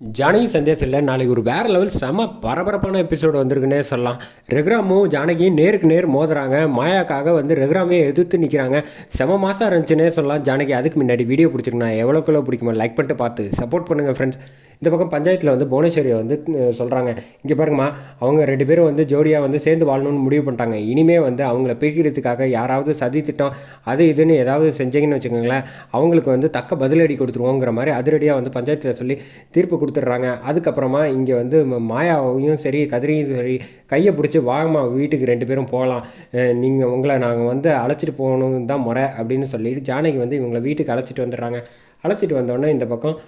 ஜானகி சந்தேஷில் நாளைக்கு ஒரு வேறு லெவல் செம பரபரப்பான எபிசோடு வந்திருக்குன்னே சொல்லலாம். ரெகுராமும் ஜானகியும் நேருக்கு நேர் மோதுறாங்க. மாயாக்காக வந்து ரெகுராமே எதிர்த்து நிற்கிறாங்க செம மாதம் இருந்துச்சுன்னே சொல்லலாம். ஜானகி அதுக்கு முன்னாடி வீடியோ பிடிச்சிருக்கேன் எவ்வளோக்குள்ளே பிடிக்குமோ லைக் பண்ணிட்டு பார்த்து சப்போர்ட் பண்ணுங்கள் ஃப்ரெண்ட்ஸ் இந்த பக்கம் பஞ்சாயத்தில் வந்து புவனேஸ்வரியை வந்து சொல்கிறாங்க இங்கே பாருங்கம்மா அவங்க ரெண்டு பேரும் வந்து ஜோடியாக வந்து சேர்ந்து வாழணும்னு முடிவு பண்ணிட்டாங்க. இனிமே வந்து அவங்கள பிரிக்கிறதுக்காக யாராவது சதி திட்டம் அது இதுன்னு ஏதாவது செஞ்சீங்கன்னு வச்சுக்கோங்களேன் அவங்களுக்கு வந்து தக்க பதிலடி கொடுத்துருவோங்கிற மாதிரி அதிரடியாக வந்து பஞ்சாயத்தில் சொல்லி தீர்ப்பு கொடுத்துட்றாங்க. அதுக்கப்புறமா இங்கே வந்து மாயாவையும் சரி கதிரையும் சரி கையை பிடிச்சி வாங்கம்மா வீட்டுக்கு ரெண்டு பேரும் போகலாம். நீங்கள் உங்களை நாங்கள் வந்து அழைச்சிட்டு போகணும் தான் முறை அப்படின்னு சொல்லி ஜானகி வந்து இவங்களை வீட்டுக்கு அழைச்சிட்டு வந்துடுறாங்க. அழைச்சிட்டு வந்தோடனே இந்த பக்கம்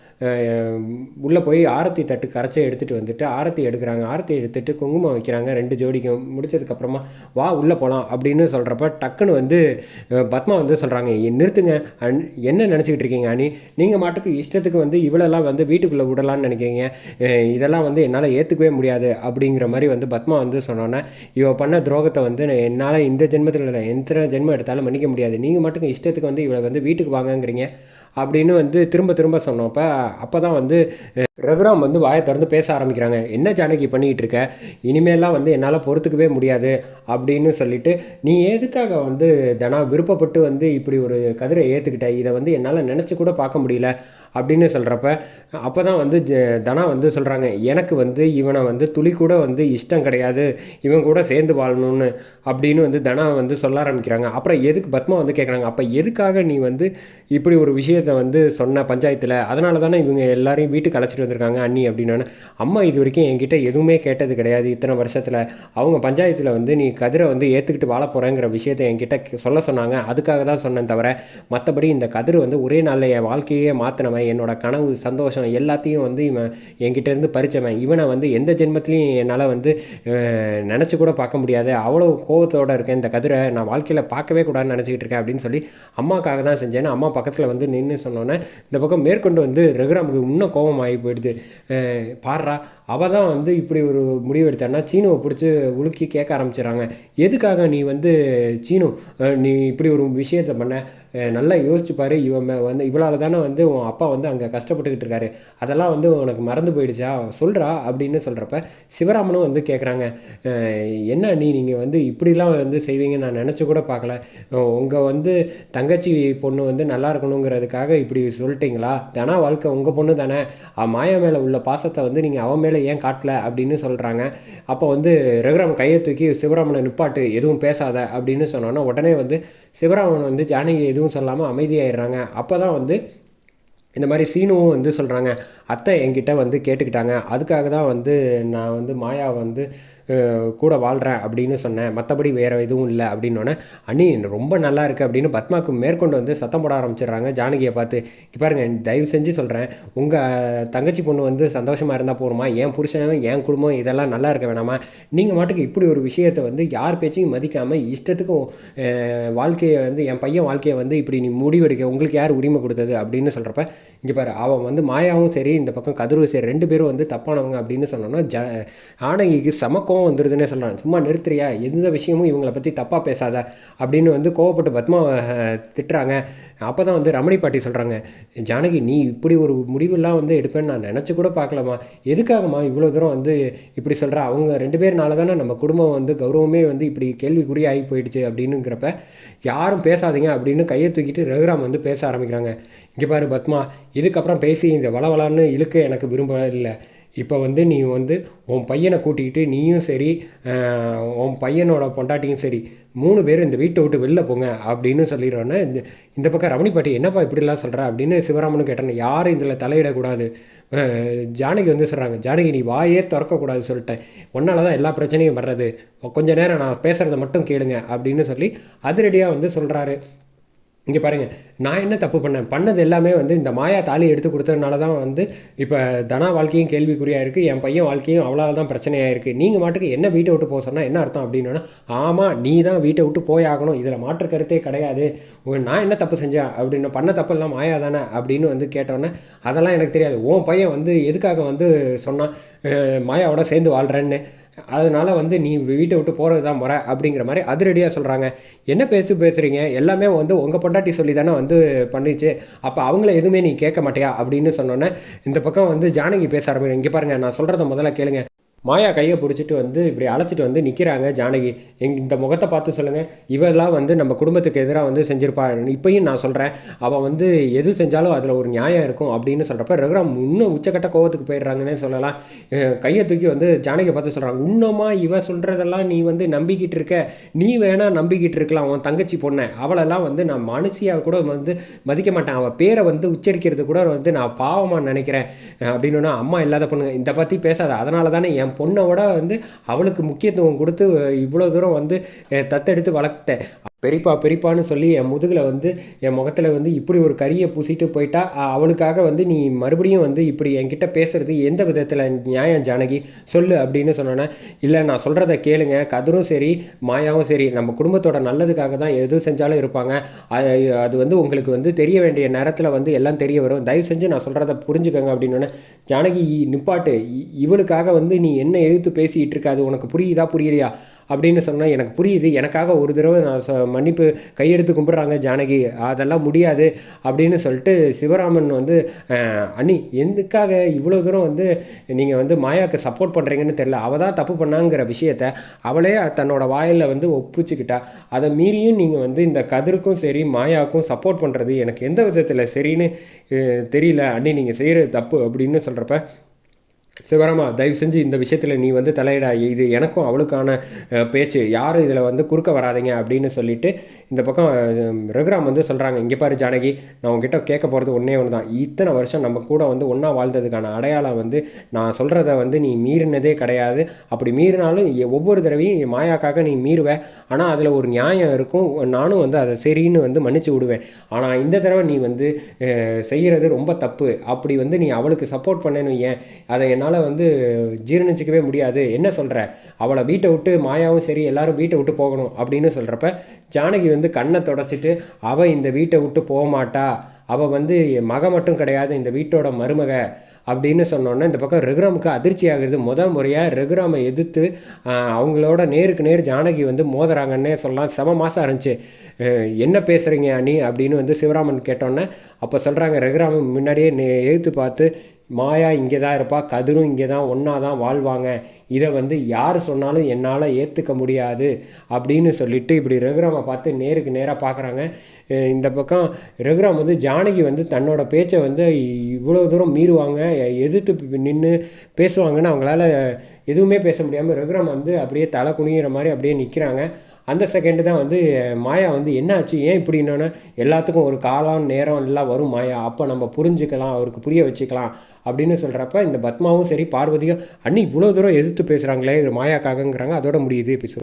உள்ளே போய் ஆரத்தி தட்டு கரைச்சி எடுத்துகிட்டு வந்துட்டு ஆரத்தி எடுக்கிறாங்க. ஆரத்தி எடுத்துட்டு குங்குமம் வைக்கிறாங்க. ரெண்டு ஜோடிக்கும் முடிச்சதுக்கப்புறமா வா உள்ளே போகலாம் அப்படின்னு சொல்கிறப்ப டக்குன்னு வந்து பத்மா வந்து சொல்கிறாங்க நிறுத்துங்க. அன் என்ன நினச்சிக்கிட்டு இருக்கீங்க அணி நீங்கள் மாட்டுக்கு இஷ்டத்துக்கு வந்து இவளெல்லாம் வந்து வீட்டுக்குள்ளே விடலான்னு நினைக்கிறீங்க. இதெல்லாம் வந்து என்னால் ஏற்றுக்கவே முடியாது. அப்படிங்கிற மாதிரி வந்து பத்மா வந்து சொன்னோன்னே இவள் பண்ண துரோகத்தை வந்து என்னால் இந்த ஜென்மத்தில் இல்லை. எத்தனை ஜென்மம் எடுத்தாலும் மன்னிக்க முடியாது. நீங்கள் மட்டும் இஷ்டத்துக்கு வந்து இவளை வந்து வீட்டுக்கு வாங்கங்கிறீங்க. அப்படின்னு வந்து திரும்ப திரும்ப சொன்னோம். அப்போ தான் வந்து ரகுராம் வந்து வாயை திறந்து பேச ஆரம்பிக்கிறாங்க. என்ன ஜானகி பண்ணிக்கிட்டு இருக்க? இனிமேலாம் வந்து என்னால் பொறுத்துக்கவே முடியாது அப்படின்னு சொல்லிட்டு நீ எதுக்காக வந்து தனா விருப்பப்பட்டு வந்து இப்படி ஒரு கதிரை ஏற்றுக்கிட்ட இதை வந்து என்னால் நினச்சி கூட பார்க்க முடியல அப்படின்னு சொல்கிறப்ப அப்போ தான் வந்து தனா வந்து சொல்கிறாங்க எனக்கு வந்து இவனை வந்து துளி கூட வந்து இஷ்டம் கிடையாது. இவன் கூட சேர்ந்து வாழணும்னு அப்படின்னு வந்து தனா வந்து சொல்ல ஆரம்பிக்கிறாங்க. அப்புறம் எதுக்கு பத்மா வந்து கேட்குறாங்க அப்போ எதுக்காக நீ வந்து இப்படி ஒரு விஷயத்தை வந்து சொன்ன பஞ்சாயத்தில் அதனால தானே இவங்க எல்லாரையும் வீட்டுக்கு அழைச்சிட்டு வந்திருக்காங்க அண்ணி அப்படின்னு அம்மா இது வரைக்கும் என்கிட்ட எதுவுமே கேட்டது கிடையாது. இத்தனை வருஷத்தில் அவங்க பஞ்சாயத்தில் வந்து நீ கதிரை வந்து ஏற்றுக்கிட்டு வாழ போகிறேங்கிற விஷயத்தை என்கிட்ட சொல்ல சொன்னாங்க. அதுக்காக தான் சொன்னேன் தவிர மற்றபடி இந்த கதிர் வந்து ஒரே நாளில் என் வாழ்க்கையே மாற்றினவன் என்னோட கனவு சந்தோஷம் எல்லாத்தையும் வந்து இவன் என்கிட்டேருந்து பறித்தவன் பறிச்சவன். இவனை வந்து எந்த ஜென்மத்திலையும் என்னால் வந்து நினச்சி கூட பார்க்க முடியாது. அவ்வளோ கோபத்தோடு இருக்கேன். இந்த கதிரை நான் வாழ்க்கையில் பார்க்கவே கூடாதுன்னு நினச்சிக்கிட்டு இருக்கேன் அப்படின்னு சொல்லி அம்மாக்காக தான் செஞ்சேன் அம்மா பக்கத்தில் வந்து நின்று சொன்னோன்னே இந்த பக்கம் மேற்கொண்டு வந்து ரகுராமுக்கு இன்னும் கோபம் ஆகி போயிடுது. பாடுறா அவள் தான் வந்து இப்படி ஒரு முடிவு எடுத்தான்னா சீனுவை பிடிச்சி உலுக்கி கேட்க ஆரம்பிச்சிடறாங்க. எதுக்காக நீ வந்து சீனு நீ இப்படி ஒரு விஷயத்தை பண்ண? நல்லா யோசிச்சுப்பாரு இவன் மே- வந்து இவளால் தானே வந்து உன் அப்பா வந்து அங்கே கஷ்டப்பட்டுக்கிட்டு இருக்காரு. அதெல்லாம் வந்து உனக்கு மறந்து போயிடுச்சா? சொல்கிறா அப்படின்னு சொல்கிறப்ப சிவராமனும் வந்து கேட்குறாங்க என்ன நீ நீங்கள் வந்து இப்படிலாம் வந்து செய்வீங்கன்னு நான் நினச்சி கூட பார்க்கல. உங்கள் வந்து தங்கச்சி பொண்ணு வந்து நல்லா இருக்கணுங்கிறதுக்காக இப்படி சொல்லிட்டீங்களா? தனா வாழ்க்கை உங்கள் பொண்ணு தானே. மாயா மேலே உள்ள பாசத்தை வந்து நீங்கள் அவன் மேலே ஏன் காட்டல அப்படின்னு சொல்கிறாங்க அப்போ வந்து ரகுராம் கையை தூக்கி சிவராமனை நிப்பாட்டு எதுவும் பேசாத அப்படின்னு சொன்னோன்னா உடனே வந்து சிவராமன் வந்து ஜானகி எதுவும் சொல்லாமல் அமைதியாயிடுறாங்க. அப்போ தான் வந்து இந்த மாதிரி சீனுவும் வந்து சொல்கிறாங்க அத்தை என்கிட்ட வந்து கேட்டுக்கிட்டாங்க. அதுக்காக தான் வந்து நான் வந்து மாயா வந்து கூட வாழ்கிறேன் அப்படின்னு சொன்னேன். மற்றபடி வேறு எதுவும் இல்லை அப்படின்னோடனே அண்ணி ரொம்ப நல்லா இருக்குது அப்படின்னு பத்மாவுக்கு மேற்கொண்டு வந்து சத்தம் போட ஆரம்பிச்சிடுறாங்க. ஜானகியை பார்த்து இங்க பாருங்க தயவு செஞ்சு சொல்கிறேன் உங்கள் தங்கச்சி பொண்ணு வந்து சந்தோஷமாக இருந்தால் போருமா என் புருஷன் என் குடும்பம் இதெல்லாம் நல்லா இருக்க வேணாமா? நீங்கள் மாட்டுக்கு இப்படி ஒரு விஷயத்தை வந்து யார் பேச்சையும் மதிக்காமல் இஷ்டத்துக்கும் வாழ்க்கையை வந்து என் பையன் வாழ்க்கையை வந்து இப்படி நீ முடிவெடுக்க உங்களுக்கு யார் உரிமை கொடுத்தது? அப்படின்னு சொல்கிறப்ப இங்கே பாரு அவன் வந்து மாயாவும் சரி இந்த பக்கம் கதிரும் சரி ரெண்டு பேரும் வந்து தப்பானவங்க அப்படின்னு சொன்னோன்னா ஜ ஆனகிக்கு கோவம் வந்துடுதுன்னே சொல்கிறான் சும்மா நிறுத்துறியா? எந்த விஷயமும் இவங்களை பற்றி தப்பாக பேசாத அப்படின்னு வந்து கோவப்பட்டு பத்மா திட்டுறாங்க. அப்போ தான் வந்து ரமணி பாட்டி சொல்கிறாங்க ஜானகி நீ இப்படி ஒரு முடிவெல்லாம் வந்து எடுப்பேன்னு நான் நினச்சி கூட பார்க்கலாமா எதுக்காகம்மா இவ்வளோ தூரம் வந்து இப்படி சொல்கிற அவங்க ரெண்டு பேர்னால தானே நம்ம குடும்பம் வந்து கௌரவமே வந்து இப்படி கேள்விக்குறி ஆகி போயிடுச்சு. அப்படின்னுங்கிறப்ப யாரும் பேசாதீங்க அப்படின்னு கையை தூக்கிட்டு ரகுராம் வந்து பேச ஆரம்பிக்கிறாங்க. இங்கே பாரு பத்மா இதுக்கப்புறம் பேசி இந்த வளவலான்னு இழுக்க எனக்கு விரும்ப இல்லை இப்போ வந்து நீ வந்து உன் பையனை கூட்டிக்கிட்டு நீயும் சரி உன் பையனோட பொண்டாட்டியும் சரி மூணு பேர் இந்த வீட்டை விட்டு வெளில போங்க அப்படின்னு சொல்லிடுறோன்னே இந்த இந்த பக்கம் ரமணி பாட்டி என்னப்பா இப்படிலாம் சொல்கிற அப்படின்னு சிவராமனு கேட்டேன் யாரும் இதில் தலையிடக்கூடாது. ஜானகி வந்து சொல்கிறாங்க ஜானகி நீ வாயே திறக்கக்கூடாது சொல்லிட்டேன். உன்னால தான் எல்லா பிரச்சனையும் வர்றது. கொஞ்ச நேரம் நான் பேசுகிறத மட்டும் கேளுங்க அப்படின்னு சொல்லி அதிரடியாக வந்து சொல்கிறாரு இங்கே பாருங்கள் நான் என்ன தப்பு பண்ணேன்? பண்ணது எல்லாமே வந்து இந்த மாயா தாலி எடுத்து கொடுத்ததுனால தான் வந்து இப்போ தனா வாழ்க்கையும் கேள்விக்குறியாக இருக்குது என் பையன் வாழ்க்கையும் அவ்வளோ தான் பிரச்சனையாக இருக்குது நீங்கள் மாட்டுக்கு என்ன வீட்டை விட்டு போக சொன்னால் என்ன அர்த்தம் அப்படின்னா ஆமாம் நீ தான் வீட்டை விட்டு போய் ஆகணும். இதில் மாற்று கருத்தே கிடையாது. நான் என்ன தப்பு செஞ்சேன்? அப்படின்னு பண்ண தப்பெல்லாம் மாயா தானே அப்படின்னு வந்து கேட்டோன்னே அதெல்லாம் எனக்கு தெரியாது. உன் பையன் வந்து எதுக்காக வந்து சொன்னான்? மாயாவோட சேர்ந்து வாழ்கிறேன்னு அதனால் வந்து நீ வீட்டை விட்டு போகிறது தான் முறை அப்படிங்கிற மாதிரி அதிரடியாக சொல்கிறாங்க என்ன பேசு பேசுகிறீங்க எல்லாமே வந்து உங்கள் பொண்டாட்டி சொல்லி தானே வந்து பண்ணிச்சு. அப்போ அவங்கள எதுவுமே நீ கேட்க மாட்டியா? அப்படின்னு சொன்னோன்னே இந்த பக்கம் வந்து ஜானகி பேச ஆரம்பிக்கிறேன் இங்கே பாருங்கள் நான் சொல்கிறத முதல்ல கேளுங்க. மாயா கையை பிடிச்சிட்டு வந்து இப்படி அழைச்சிட்டு வந்து நிற்கிறாங்க ஜானகி எங் இந்த முகத்தை பார்த்து சொல்லுங்கள் இவெல்லாம் வந்து நம்ம குடும்பத்துக்கு எதிராக வந்து செஞ்சிருப்பா. இப்பயும் நான் சொல்கிறேன் அவள் வந்து எது செஞ்சாலும் அதில் ஒரு நியாயம் இருக்கும் அப்படின்னு சொல்கிறப்ப ரகுராம் இன்னும் உச்சக்கட்ட கோவத்துக்கு போயிடுறாங்கன்னே சொல்லலாம். கையை தூக்கி வந்து ஜானகியை பார்த்து சொல்கிறாங்க இன்னுமா இவ சொல்கிறதெல்லாம் நீ வந்து நம்பிக்கிட்டு இருக்க? நீ வேணால் நம்பிக்கிட்டு இருக்கலாம் உன் தங்கச்சி பொண்ணை. அவளெல்லாம் வந்து நான் மனுஷியாக கூட வந்து மதிக்க மாட்டேன். அவள் பேரை வந்து உச்சரிக்கிறது கூட வந்து நான் பாவமாக நினைக்கிறேன். அப்படின்னா அம்மா இல்லாத பொண்ணுங்க இந்த பற்றி பேசாத. அதனால தானே என் பொண்ணை விட வந்து அவளுக்கு முக்கியத்துவம் கொடுத்து இவ்வளோ தூரம் வந்து தத்தெடுத்து வளர்த்தேன் பெரியப்பா பெரியப்பான்னு சொல்லி என் முதுகில் வந்து என் முகத்தில் வந்து இப்படி ஒரு கரியை பூசிட்டு போயிட்டா அவளுக்காக வந்து நீ மறுபடியும் வந்து இப்படி என்கிட்ட பேசுகிறது எந்த விதத்தில் நியாயம் ஜானகி? சொல்லு அப்படின்னு சொன்னோன்னே இல்லை நான் சொல்கிறத கேளுங்க. கதிரும் சரி மாயாவும் சரி நம்ம குடும்பத்தோட நல்லதுக்காக தான் எது செஞ்சாலும் இருப்பாங்க. அது அது வந்து உங்களுக்கு வந்து தெரிய வேண்டிய நேரத்தில் வந்து எல்லாம் தெரிய வரும். தயவு செஞ்சு நான் சொல்கிறத புரிஞ்சுக்கோங்க அப்படின்னோடனே ஜானகி நிப்பாட்டு. இ- இவளுக்காக வந்து நீ என்ன எதிர்த்து பேசிகிட்டு இருக்காது உனக்கு புரியுதா புரியலையா? அப்படின்னு சொன்னால் எனக்கு புரியுது. எனக்காக ஒரு தடவை நான் சொ மன்னிப்பு கையெடுத்து கும்பிட்றாங்க ஜானகி. அதெல்லாம் முடியாது அப்படின்னு சொல்லிட்டு சிவராமன் வந்து அண்ணி எதுக்காக இவ்வளோ தூரம் வந்து நீங்கள் வந்து மாயாவுக்கு சப்போர்ட் பண்ணுறீங்கன்னு தெரில அவள் தான் தப்பு பண்ணாங்கிற விஷயத்த அவளே தன்னோட வாயில் வந்து ஒப்புச்சுக்கிட்டா. அதை மீறியும் நீங்கள் வந்து இந்த கதிருக்கும் சரி மாயாவுக்கும் சப்போர்ட் பண்ணுறது எனக்கு எந்த விதத்தில் சரின்னு தெரியல. அண்ணி நீங்கள் செய்கிறது தப்பு அப்படின்னு சொல்கிறப்ப சிவராமா தயவு செஞ்சு இந்த விஷயத்தில் நீ வந்து தலையிடா. இது எனக்கும் அவளுக்கான பேச்சு. யாரும் இதில் வந்து குறுக்க வராதீங்க அப்படின்னு சொல்லிட்டு இந்த பக்கம் ரகுராம் வந்து சொல்கிறாங்க இங்கே பாரு ஜானகி நான் உங்ககிட்ட கேட்க போகிறது ஒன்றே ஒன்று தான். இத்தனை வருஷம் நம்ம கூட வந்து ஒன்றா வாழ்ந்ததுக்கான அடையாளம் வந்து நான் சொல்கிறத வந்து நீ மீறினதே கிடையாது. அப்படி மீறினாலும் ஒவ்வொரு தடவையும் மாயாக்காக நீ மீறுவ. ஆனால் அதில் ஒரு நியாயம் இருக்கும். நானும் வந்து அதை சரின்னு வந்து மன்னிச்சு விடுவேன். ஆனால் இந்த தடவை நீ வந்து செய்கிறது ரொம்ப தப்பு. அப்படி வந்து நீ அவளுக்கு சப்போர்ட் பண்ணேன்னு ஏன்? அதை என்னால் வந்து ஜீரணிச்சிக்கவே முடியாது. என்ன சொல்கிற அவளை வீட்டை விட்டு மாயாவும் சரி எல்லாரும் வீட்டை விட்டு போகணும் அப்படின்னு சொல்கிறப்ப ஜானகி வந்து கண்ணை தொடச்சிட்டு அவள் இந்த வீட்டை விட்டு போக மாட்டா. அவள் வந்து மக மட்டும் கிடையாது இந்த வீட்டோட மருமக. அப்படின்னு சொன்னோன்னே இந்த பக்கம் ரகுராமுக்கு அதிர்ச்சி ஆகுது. முத முறையாக ரகுராமை எதிர்த்து அவங்களோட நேருக்கு நேர் ஜானகி வந்து மோதுறாங்கன்னே சொல்லலாம். செம மாதம் இருந்துச்சு. என்ன பேசுகிறீங்க அணி அப்படின்னு வந்து சிவராமன் கேட்டோன்னே அப்போ சொல்கிறாங்க ரகுராமன் முன்னாடியே நே எதிர்த்து பார்த்து மாயா இங்கே தான் இருப்பா கதிரும் இங்கே தான் ஒன்றா தான் வாழ்வாங்க. இதை வந்து யார் சொன்னாலும் என்னால் ஏற்றுக்க முடியாது அப்படின்னு சொல்லிட்டு இப்படி ரகுராமை பார்த்து நேருக்கு நேராக பார்க்குறாங்க. இந்த பக்கம் ரகுராம் வந்து ஜானகி வந்து தன்னோட பேச்சை வந்து இவ்வளோ தூரம் மீறுவாங்க. எதிர்த்து நின்று பேசுவாங்கன்னு அவங்களால எதுவுமே பேச முடியாமல் ரகுராம் வந்து அப்படியே தலை குனிகிற மாதிரி அப்படியே நிற்கிறாங்க அந்த செகண்டு தான் வந்து மாயா வந்து என்னாச்சு ஏன் ஏன் இப்படின்னோன்னா எல்லாத்துக்கும் ஒரு காலம் நேரம் எல்லாம் வரும் மாயா. அப்போ நம்ம புரிஞ்சுக்கலாம் அவருக்கு புரிய வச்சுக்கலாம். அப்படின்னு சொல்கிறப்ப இந்த பத்மாவும் சரி பார்வதியும் அண்ணி இவ்வளோ தூரம் எதிர்த்து பேசுகிறாங்களே இது மாயாக்காகங்கிறாங்க அதோட முடியுது எபிசோட்